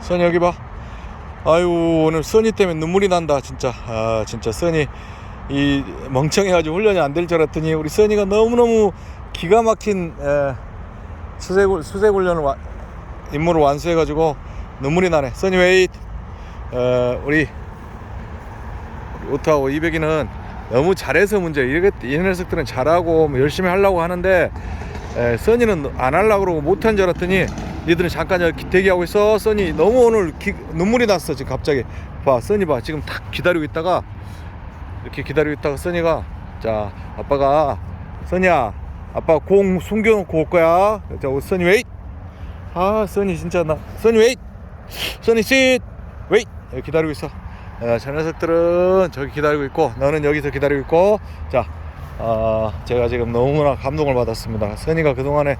써니 여기 봐. 아유 오늘 써니 때문에 눈물이 난다 진짜. 아 진짜 써니 이 멍청해가지고 훈련이 안 될 줄 알았더니 우리 써니가 너무 너무 기가 막힌 에, 수색 수색 훈련을 와, 임무를 완수해가지고 눈물이 나네. 써니 웨이트. 어, 우리 오타하고 이백이는 너무 잘해서 문제. 이렇게 이 녀석들은 잘하고 뭐 열심히 하려고 하는데 에, 써니는 안 하려고 그러고 못한 줄 알았더니 니들은 잠깐 여기 대기하고 있어. 써니 너무 오늘 기- 눈물이 났어 지금 갑자기. 봐, 써니 봐. 지금 딱 기다리고 있다가 이렇게 기다리고 있다가 써니가 자 아빠가 써니야 아빠 공 숨겨놓고 올 거야. 자 써니 웨이. 아 써니 진짜 나 써니 웨이. 써니 쉿 웨이. 여기 기다리고 있어. 어, 저 녀석들은 저기 기다리고 있고 너는 여기서 기다리고 있고 자 어, 제가 지금 너무나 감동을 받았습니다. 선이가 그동안에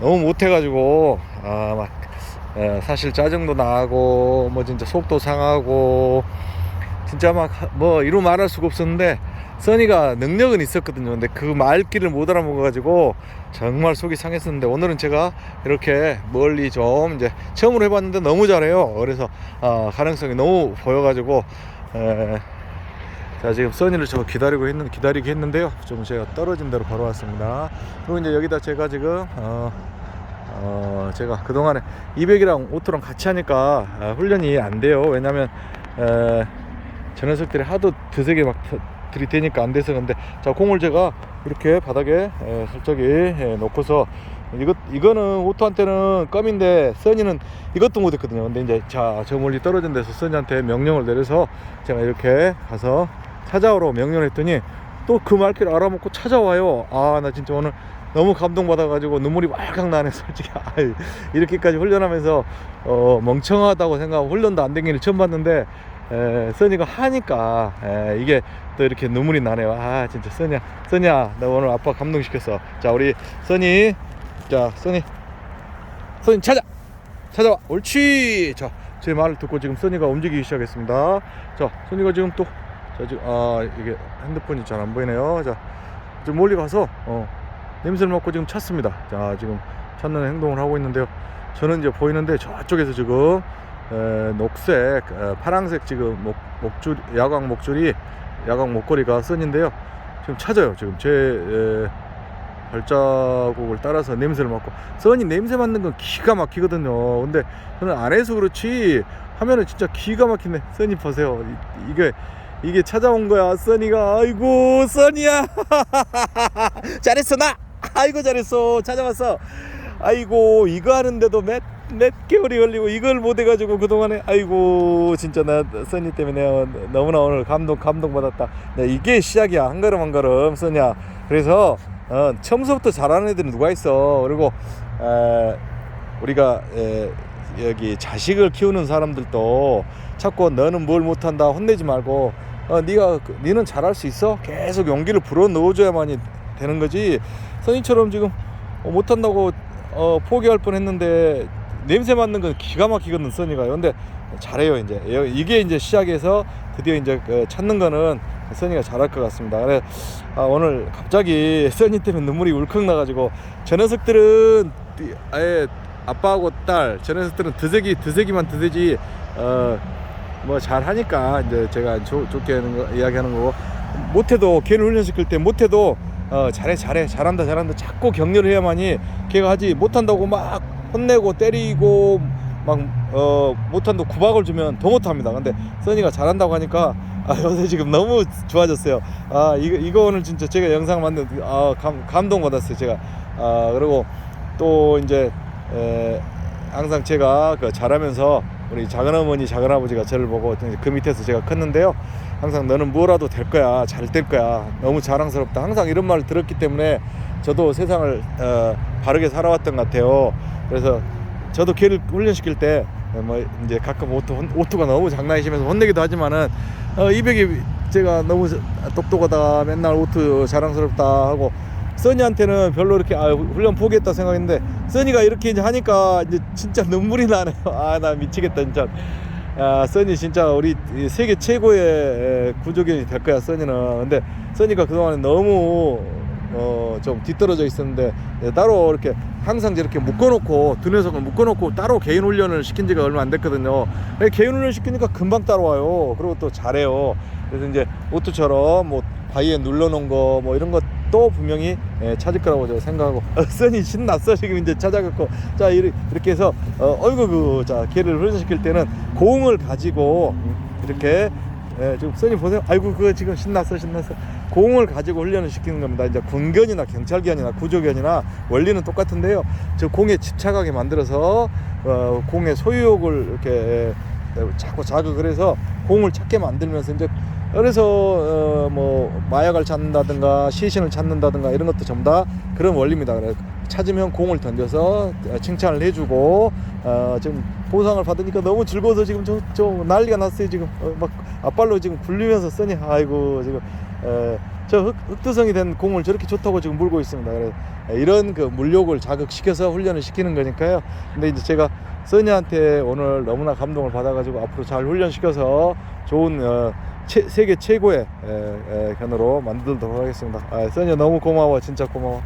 너무 못해가지고 아, 막 에, 사실 짜증도 나고 뭐 진짜 속도 상하고 진짜 막 뭐 이루 말할 수가 없었는데 써니가 능력은 있었거든요. 근데 그 말귀를 못 알아먹어가지고 정말 속이 상했었는데 오늘은 제가 이렇게 멀리 좀 이제 처음으로 해봤는데 너무 잘해요. 그래서 어, 가능성이 너무 보여가지고 에, 자 지금 써니를 저 기다리고 있는 기다리게 했는데요. 좀 제가 떨어진 대로 바로 왔습니다. 그리고 이제 여기다 제가 지금 어, 어 제가 그 동안에 200이랑 오토랑 같이 하니까 아, 훈련이 안 돼요. 왜냐면 에, 저 녀석들이 하도 드세게 막 터- 들이대니까 안 돼서 근데 자 공을 제가 이렇게 바닥에 에, 살짝이 에, 놓고서 이것 이거는 오토한테는 껌인데 써니는 이것도 못했거든요. 근데 이제 자 저 멀리 떨어진 데서 써니한테 명령을 내려서 제가 이렇게 가서 찾아오라고 명령했더니 또 그 말귀를 알아먹고 찾아와요. 아 나 진짜 오늘 너무 감동받아가지고 눈물이 왈칵 나네 솔직히 아이, 이렇게까지 훈련하면서 어, 멍청하다고 생각하고 훈련도 안된게 처음 봤는데 에, 써니가 하니까 에, 이게 또 이렇게 눈물이 나네요. 아 진짜 써니야, 써니야, 나 오늘 아빠 감동시켰어. 자 우리 써니, 자 써니, 써니 찾아, 찾아와, 옳지. 자 제 말을 듣고 지금 써니가 움직이기 시작했습니다. 자 써니가 지금 또, 자 지금 아 이게 핸드폰이 잘 안 보이네요. 자 지금 멀리 가서 어, 냄새를 맡고 지금 찾습니다. 자 지금 찾는 행동을 하고 있는데요. 저는 이제 보이는데 저쪽에서 지금 에, 녹색, 에, 파랑색 지금 목, 목줄, 야광 목줄이, 야광 목걸이가 선인데요. 지금 찾아요. 지금 제 에, 발자국을 따라서 냄새를 맡고 선이 냄새 맡는 건 기가 막히거든요. 근데 저는 안 해서 그렇지 하면은 진짜 기가 막히네. 선이 보세요. 이, 이게 이게 찾아온 거야. 써니가 아이고 써니야 잘했어 나 아이고 잘했어. 찾아왔어. 아이고 이거 하는데도 몇, 몇 개월이 걸리고 이걸 못 해가지고 그동안에. 아이고 진짜 나 써니 때문에 내가 너무나 오늘 감동 감동 받았다. 네, 이게 시작이야. 한 걸음 한 걸음 써니야. 그래서 어, 처음부터 잘하는 애들은 누가 있어? 그리고 에, 우리가 에, 여기 자식을 키우는 사람들도 자꾸 너는 뭘 못한다 혼내지 말고 어, 네가 그- 네는 잘할 수 있어? 계속 용기를 불어 넣어줘야만이 되는 거지 선이처럼 지금 어, 못한다고 어, 포기할 뻔했는데 냄새 맡는 건 기가 막히거든 써니가 근데 잘해요 이제. 여- 이게 이제 시작해서 드디어 이제 그 찾는 거는 써니가 잘할 것 같습니다. 그래 아, 오늘 갑자기 써니 때문에 눈물이 울컥 나가지고 저 녀석들은 띠- 아예 아빠하고 딸 저 녀석들은 드세기 드세기만 드세지 어 뭐 잘하니까 이제 제가 좋, 좋게 하는 거, 이야기하는 거고. 못해도 걔를 훈련시킬 때 못해도 어 잘해 잘해 잘한다 잘한다. 자꾸 격려를 해야만이 걔가 하지 못한다고 막 혼내고 때리고 막 어 못한다고 구박을 주면 더 못합니다. 근데 써니가 잘한다고 하니까 아 요새 지금 너무 좋아졌어요. 아 이거 이거 오늘 진짜 제가 영상 만든 아 감 감동 받았어요 제가. 아 그리고 또 이제 에, 항상 제가 그 잘하면서 우리 작은 어머니 작은 아버지가 저를 보고 그 밑에서 제가 컸는데요. 항상 너는 뭐라도 될 거야, 잘 될 거야, 너무 자랑스럽다. 항상 이런 말을 들었기 때문에 저도 세상을 어, 바르게 살아왔던 것 같아요. 그래서 저도 걔를 훈련시킬 때 뭐 이제 가끔 오토 혼- 오토가 너무 장난이 심해서 혼내기도 하지만은 어, 이백이 제가 너무 똑똑하다, 맨날 오토 자랑스럽다 하고 써니한테는 별로 이렇게 아, 훈련 포기했다 생각했는데 써니가 이렇게 이제 하니까 이제 진짜 눈물이 나네요. 아 나 미치겠다 진짜. 아 써니 진짜 우리 이 세계 최고의 에, 구조견이 될 거야 써니는. 근데 써니가 그동안에 너무 어, 좀 뒤떨어져 있었는데 예, 따로 이렇게 항상 저렇게 묶어놓고 두 녀석을 묶어놓고 따로 개인 훈련을 시킨 지가 얼마 안 됐거든요. 예, 개인 훈련 시키니까 금방 따라와요. 그리고 또 잘해요. 그래서 이제 오토처럼 뭐 바위에 눌러놓은 거 뭐 이런 것 도 분명히 예, 찾을 거라고 제가 생각하고 어, 써니 신났어 지금 이제 찾아갖고 자 이렇게 해서 어, 어이구 그자 개를 훈련시킬 때는 공을 가지고 이렇게 예, 지금 써니 보세요. 아이고 그거 지금 신났어 신났어. 공을 가지고 훈련을 시키는 겁니다. 이제 군견이나 경찰견이나 구조견이나 원리는 똑같은데요. 저 공에 집착하게 만들어서 어, 공의 소유욕을 이렇게 예, 자꾸 자극을 해서 공을 찾게 만들면서 이제 그래서 어, 뭐 마약을 찾는다든가 시신을 찾는다든가 이런 것도 전부 다 그런 원리입니다. 그래 찾으면 공을 던져서 칭찬을 해주고 어, 지금 보상을 받으니까 너무 즐거워서 지금 저, 저 난리가 났어요 지금 어, 막 앞발로 지금 굴리면서 써니 아이고 지금 에, 저 흑, 흑두성이 된 공을 저렇게 좋다고 지금 물고 있습니다. 그래 이런 그 물욕을 자극시켜서 훈련을 시키는 거니까요. 근데 이제 제가 써니한테 오늘 너무나 감동을 받아가지고 앞으로 잘 훈련시켜서 좋은 어, 최, 세계 최고의 에, 에, 견으로 만들도록 하겠습니다. 아, 써니 너무 고마워, 진짜 고마워.